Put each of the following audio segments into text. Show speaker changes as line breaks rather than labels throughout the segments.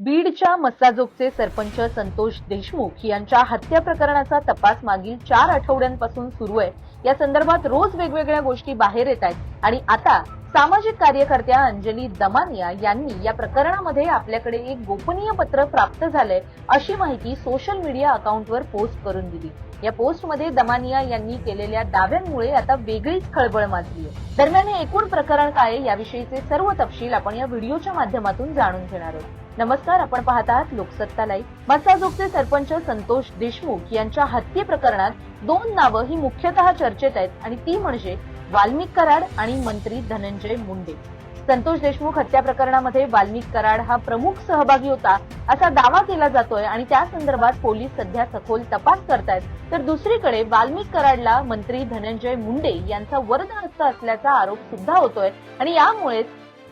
बीडच्या मस्साजोगचे सरपंच संतोष देशमुख यांच्या हत्या प्रकरणाचा तपास मागील चार आठवड्यांपासून सुरू आहे. या संदर्भात रोज वेगवेगळ्या गोष्टी बाहेर येत आहेत. आणि आता सामाजिक कार्यकर्त्या अंजली दमानिया यांनी या प्रकरणामध्ये आपल्याकडे एक गोपनीय पत्र प्राप्त झालंय अशी माहिती सोशल मीडिया अकाउंटवर पोस्ट करून दिली. या पोस्टमध्ये दमानिया यांनी केलेल्या दाव्यांमुळे आता वेगळीच खळबळ माजली आहे दरम्यान हे एकूण प्रकरण काय आहे याविषयीचे सर्व तपशील आपण या व्हिडिओच्या माध्यमातून जाणून घेणार आहोत. नमस्कार आपण पाहत आहात लोकसत्ता लाईव्ह. मसाजोगचे सरपंच संतोष देशमुख यांच्या हत्ये प्रकरणात दोन नावं ही मुख्यतः चर्चेत आहेत आणि ती म्हणजे वाल्मिक कराड आणि मंत्री धनंजय मुंडे. संतोष देशमुख हत्या प्रकरणामध्ये वाल्मिक कराड हा प्रमुख सहभागी होता असा दावा केला जातोय आणि त्या संदर्भात पोलीस सध्या सखोल तपास करतायत. तर दुसरीकडे वाल्मिक कराडला मंत्री धनंजय मुंडे यांचा वरदहस्त असल्याचा आरोप सुद्धा होतोय आणि यामुळेच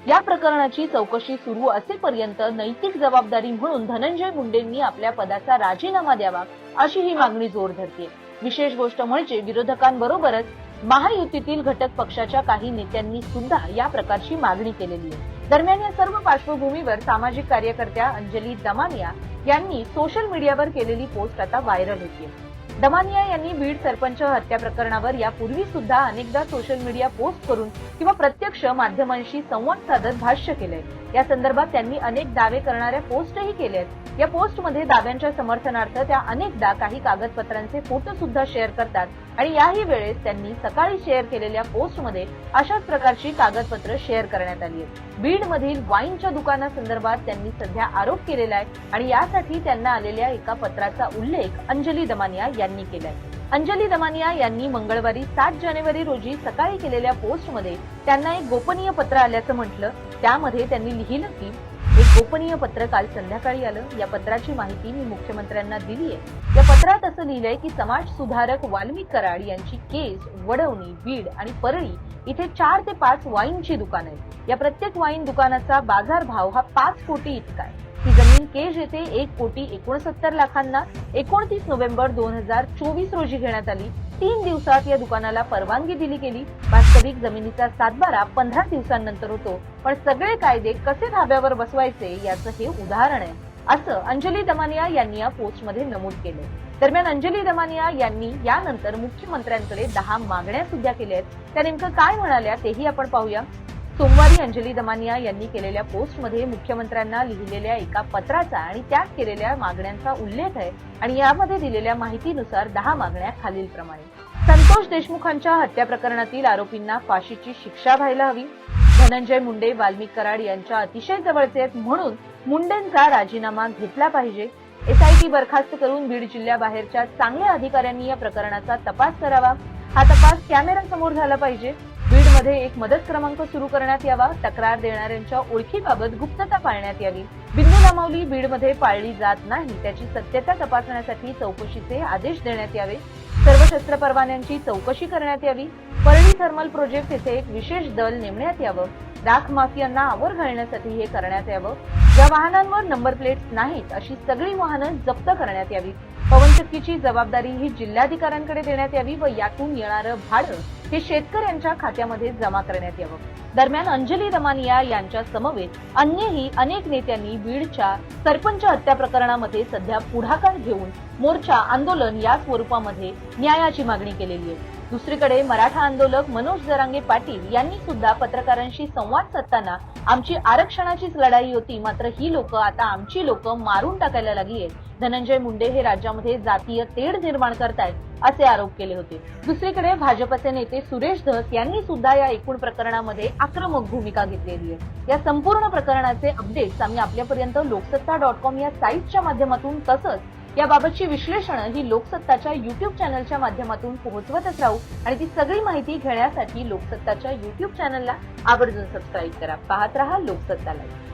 या प्रकरणाची चौकशी सुरू असेपर्यंत नैतिक जबाबदारी म्हणून धनंजय मुंडेंनी आपल्या पदाचा राजीनामा द्यावा अशी ही मागणी जोर धरते विशेष गोष्ट म्हणजे विरोधकांबरोबरच महायुतीतील घटक पक्षाच्या काही नेत्यांनी सुद्धा या प्रकारची मागणी केलेली आहे. दरम्यान या सर्व पार्श्वभूमीवर सामाजिक कार्यकर्त्या अंजली दमानिया यांनी सोशल मीडियावर केलेली पोस्ट आता व्हायरल होतीये. दमानिया यांनी बीड सरपंच हत्या प्रकरणावर यापूर्वी सुद्धा अनेकदा सोशल मीडिया पोस्ट करून किंवा प्रत्यक्ष माध्यमांशी संवाद साधत भाष्य केलंय. या संदर्भात त्यांनी अनेक दावे करणाऱ्या पोस्टही केल्या आहेत या पोस्टमध्ये दाव्यांच्या समर्थनार्थ त्या अनेकदा काही कागदपत्रांचे फोटो सुद्धा शेअर करतात आणि याही वेळेस त्यांनी सकाळी शेअर केलेल्या पोस्टमध्ये अशाच प्रकारची कागदपत्र शेअर करण्यात आली आहेत. बीड मधील वाईनच्या दुकानासंदर्भात त्यांनी सध्या आरोप केलेला आहे आणि यासाठी त्यांना आलेल्या एका पत्राचा उल्लेख अंजली दमानिया यांनी केलाय. अंजली दमानिया यांनी मंगळवारी सात जानेवारी रोजी सकाळी केलेल्या पोस्टमध्ये त्यांना एक गोपनीय पत्र आल्याचं म्हटलं. त्यामध्ये त्यांनी लिहिलं की एक गोपनीय पत्र काल संध्याकाळी आलं. या पत्राची माहिती मी मुख्यमंत्र्यांना दिली आहे. या पत्रात असं लिहिलंय की समाज सुधारक वाल्मिक कराड यांची केस वडवणी बीड आणि परळी इथे चार ते पाच वाईनची दुकान आहेत. या प्रत्येक वाईन दुकानाचा बाजार भाव हा पाच कोटी इतका आहे. ही जमीन केज येथे एक कोटी एकोणसत्तर लाखांना एकोणतीस नोव्हेंबर दोन हजार चोवीस रोजी घेण्यात आली. तीन दिवसात या दुकानाला परवानगी दिली गेली. वास्तविक जमिनीचा सातबारा पंधरा दिवसांनंतर होतो. पण सगळे कायदे कसे धाब्यावर बसवायचे याचं हे उदाहरण आहे. असं अंजली दमानिया यांनी या पोस्टमध्ये नमूद केले दरम्यान अंजली दमानिया यांनी यानंतर मुख्यमंत्र्यांकडे दहा मागण्या सुद्धा केल्या आहेत. त्या नेमकं काय म्हणाल्या तेही आपण पाहूया. सोमवारी अंजली दमानिया यांनी केलेल्या पोस्टमध्ये मुख्यमंत्र्यांना लिहिलेल्या एका पत्राचा आणि त्यात केलेल्या मागण्यांचा उल्लेख आहे आणि यामध्ये दिलेल्या माहितीनुसार दहा मागण्या खालीलप्रमाणे. संतोष देशमुखांच्या हत्या प्रकरणातील आरोपींना फाशीची शिक्षा व्हायला हवी. धनंजय मुंडे वाल्मिक कराड यांच्या अतिशय जवळचे आहेत म्हणून मुंडेंचा राजीनामा घेतला पाहिजे. एसआयटी बरखास्त करून बीड जिल्ह्याबाहेरच्या चांगल्या अधिकाऱ्यांनी या प्रकरणाचा तपास करावा. हा तपास कॅमेऱ्यासमोर झाला पाहिजे. बीडमध्ये एक मदत क्रमांक सुरू करण्यात यावा तक्रार देणाऱ्यांच्या ओळखीबाबत गुप्तता पाळण्यात यावी. बिंदू लामावली बीडमध्ये पाळली जात नाही त्याची सत्यता तपासण्यासाठी चौकशीचे आदेश देण्यात यावे. सर्व शस्त्र परवान्यांची चौकशी करण्यात यावी. परळी थर्मल प्रोजेक्ट येथे एक विशेष दल नेमण्यात यावं. डाक माफियांना आवर घालण्यासाठी हे करण्यात यावं. ज्या वाहनांवर नंबर प्लेट्स नाहीत अशी सगळी वाहनं जप्त करण्यात यावी पवनचक्कीची जबाबदारी ही जिल्हाधिकाऱ्यांकडे देण्यात यावी व यातून येणारं भाडं हे शेतकऱ्यांच्या खात्यामध्ये जमा करण्यात यावं. दरम्यान अंजली दमानिया यांच्या समवेत अन्यही अनेक नेत्यांनी बीडच्या सरपंच हत्या प्रकरणामध्ये सध्या पुढाकार घेऊन मोर्चा आंदोलन या स्वरूपामध्ये न्यायाची मागणी केलेली आहे. दुसरीकडे मराठा आंदोलक मनोज जरांगे पाटील यांनी सुद्धा पत्रकारांशी संवाद साधताना आमची आरक्षणाचीच लढाई होती मात्र ही लोक आता आमची लोक मारून टाकायला लागली आहेत. धनंजय मुंडे हे राज्यामध्ये जातीय तेढ निर्माण करतायत असे आरोप केले होते. दुसरीकडे भाजपचे नेते सुरेश धस यांनी सुद्धा या एकूण प्रकरणामध्ये आक्रमक भूमिका घेतलेली आहे. या संपूर्ण प्रकरणाचे अपडेट्स आम्ही आपल्यापर्यंत लोकसत्ता डॉट कॉम या साईटच्या माध्यमातून तसंच याबाबतची विश्लेषणं ही लोकसत्ताच्या युट्यूब चॅनलच्या माध्यमातून पोहोचवतच राहू आणि ती सगळी माहिती घेण्यासाठी लोकसत्ताच्या युट्यूब चॅनलला आवर्जून सबस्क्राईब करा. पाहत रहा लोकसत्ता लाईव्ह